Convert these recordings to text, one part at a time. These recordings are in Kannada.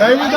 ದಯವಿದ ದಯವಿದ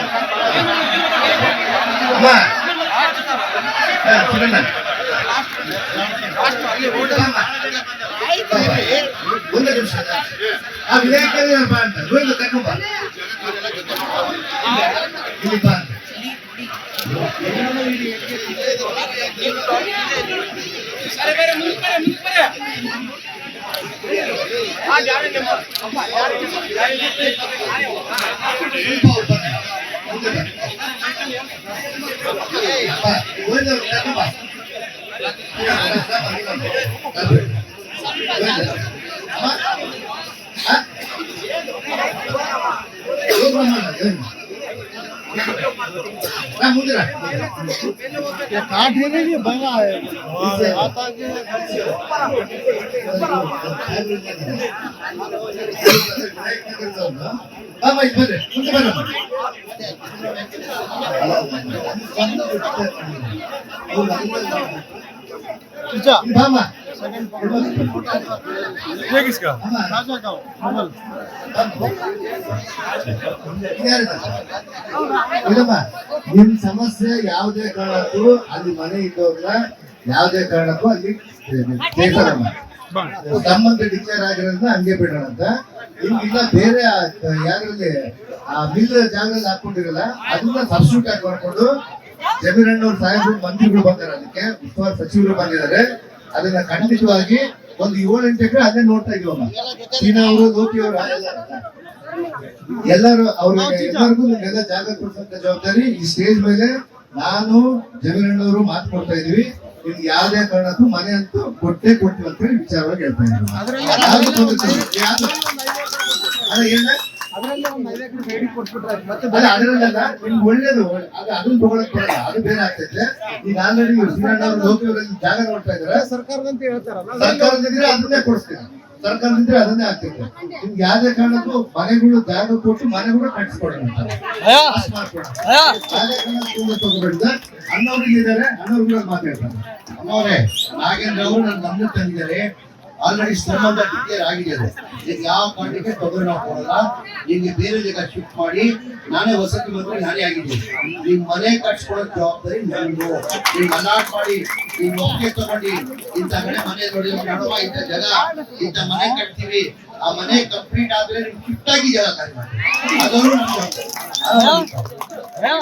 ನೀವು ಹೋರಾಟ ಮಾಡಬೇಡ್ರಿ ಅಮ್ಮ ಹಾ, ಚಿಕ್ಕಣ್ಣ. ಒಂದು ನಿಮಿಷ ಆ ವಿನಾಯಕನೇ ಬಾ ಅಂತ ಗೋವಿಂದ ಕರ್ಕೊಂಡ್ ಬಾ ಇಲ್ಲಿ ಬಾ ಅಂತ ಸ್ವಲ್ಪ ಅವ್ರು ಬನ್ನಿ. ಮುಂದೆ ಬನ್ನಿ. काट ही नहीं बना है आता के ಮುಂದೆ. ಬಾಬಾ ನಿಮ್ ಸಮಸ್ಯೆ ಯಾವುದೇ ಕಾರಣಕ್ಕೂ ಅಲ್ಲಿ ಮನೆ ಇದ್ದವ್ರ ಯಾವುದೇ ಕಾರಣಕ್ಕೂ ಅಲ್ಲಿ ಸಂಬಂಧ ಡಿಕ್ಲೇರ್ ಆಗಿರೋದ್ನ ಹಂಗೆ ಬಿಡೋಣ ಅಂತ. ಇಲ್ಲ, ಬೇರೆ ಯಾರಲ್ಲಿ ಆ ಮಿಲ್ ಜಾಗದಲ್ಲಿ ಹಾಕೊಂಡಿರಲ್ಲ ಅದನ್ನ ಸಬ್ಸ್ಟಿಟ್ಯೂಟ್ ಆಗಿ ಮಾಡ್ಕೊಂಡು ಜಮೀರಣ್ಣವ್ರ ಸಾಹೇಬರು ಮಂತ್ರಿಗಳು ಬಂದಾರೆ ಅದಕ್ಕೆ. ಉಸ್ತುವಾರಿ ಸಚಿವರು ಬಂದಿದ್ದಾರೆ. ಅದನ್ನ ಖಂಡಿತವಾಗಿ ಒಂದು ಏಳೆಂಟು ಎಕರೆ ಅದೇ ನೋಡ್ತಾ ಇದೀವಮ್ಮ ಚೀನಾ ಅವರು, ಲೋಕಿ ಅವರು ಎಲ್ಲರೂ ಅವ್ರಿಗೆ ಎಲ್ಲರಿಗೂ ನಿಮ್ಗೆಲ್ಲ ಜಾಗ ಕೊಡ್ಸಂತ ಜವಾಬ್ದಾರಿ ಈ ಸ್ಟೇಜ್ ಮೇಲೆ ನಾನು ಜಮೀರಣ್ಣವರು ಮಾತು ಕೊಡ್ತಾ ಇದೀವಿ ನಿಮ್ಗೆ ಯಾವುದೇ ಕಾರಣಕ್ಕೂ ಮನೆ ಅಂತೂ ಕೊಟ್ಟೆ ಕೊಡ್ತೀವಿ ಅಂತ ಹೇಳಿ ವಿಚಾರವಾಗಿ ಹೇಳ್ತಾ ಯಾವ್ದು. ಯಾವ್ದು? ಒಳ್ಳೇದು ಅದು ಅದನ್ನ ತಗೊಳಕ್ ಅದು ಬೇರೆ ಆಗ್ತೈತೆ. ಈಗ ಆಲ್ರೆಡಿ ಜಾಗ ನೋಡ್ತಾ ಇದಾರೆ ಸರ್ಕಾರದಂತ ಹೇಳ್ತಾರಲ್ಲ ಸರ್ಕಾರದಿದ್ರೆ ಅದನ್ನೇ ಸರ್ಕಾರದಿದ್ರೆ ಅದನ್ನೇ ಆಗ್ತಿತ್ತು ನಿಮ್ಗೆ ಯಾವ್ದೇ ಕಾರಣಕ್ಕೂ ಮನೆಗಳು ಜಾಗ ಕೊಟ್ಟು ಮನೆಗಳು ಕಟ್ಸ್ಕೊಡೋಣ ಅಂತ. ಅಣ್ಣವ್ರಿಗೆ. ಅಣ್ಣವ್ರು ಇದ್ದಾರೆ ಅನ್ನೋರುಗಳು ಕೂಡ ಮಾತಾಡ್ತಾರೆ. ಅಮ್ಮವ್ರೆ ನಾಗೇಂದ್ರ ಅವರು ನನ್ನ ನಮ್ಮ ತಂದಿದ್ದಾರೆ ಆಲ್ರೆಡಿ ಸಂಬಂಧ ಡಿಕ್ಲೇರ್ ಆಗಿದೆ ಈಗ ಯಾವ ಕಾರಣಕ್ಕೆ ತೊಂದರೆ ನಾವು ಕೊಡಲ್ಲ ನಿಮ್ಗೆ ಬೇರೆ ಜಾಗ ಶಿಫ್ಟ್ ಮಾಡಿ, ನಾನೇ ವಸತಿ ಮಂತ್ರಿ ನಾನೇ ಆಗಿದ್ದೀನಿ. ನಿಮ್ ಮನೆ ಕಟ್ಸ್ಕೊಡೋ ಜವಾಬ್ದಾರಿ ನಂದು. ನಿಮ್ ಅಲಾಟ್ ಮಾಡಿ ನಿಮ್ ಒಪ್ಪಿಗೆ ತಗೊಂಡು, ಇಂಥ ಕಡೆ ಮನೆ ನೋಡಿ ನಡುವ ಇಂಥ ಜಾಗ, ಇಂಥ ಮನೆ ಕಟ್ತೀವಿ. ಆ ಮನೆ ಕಂಪ್ಲೀಟ್ ಆದ್ರೆ ನಿಮ್ ಶಿಫ್ಟ್ ಆಗಿ ಜಾಗ ಖಾಲಿ ಮಾಡಿ ಅದನ್ನು ನಮ್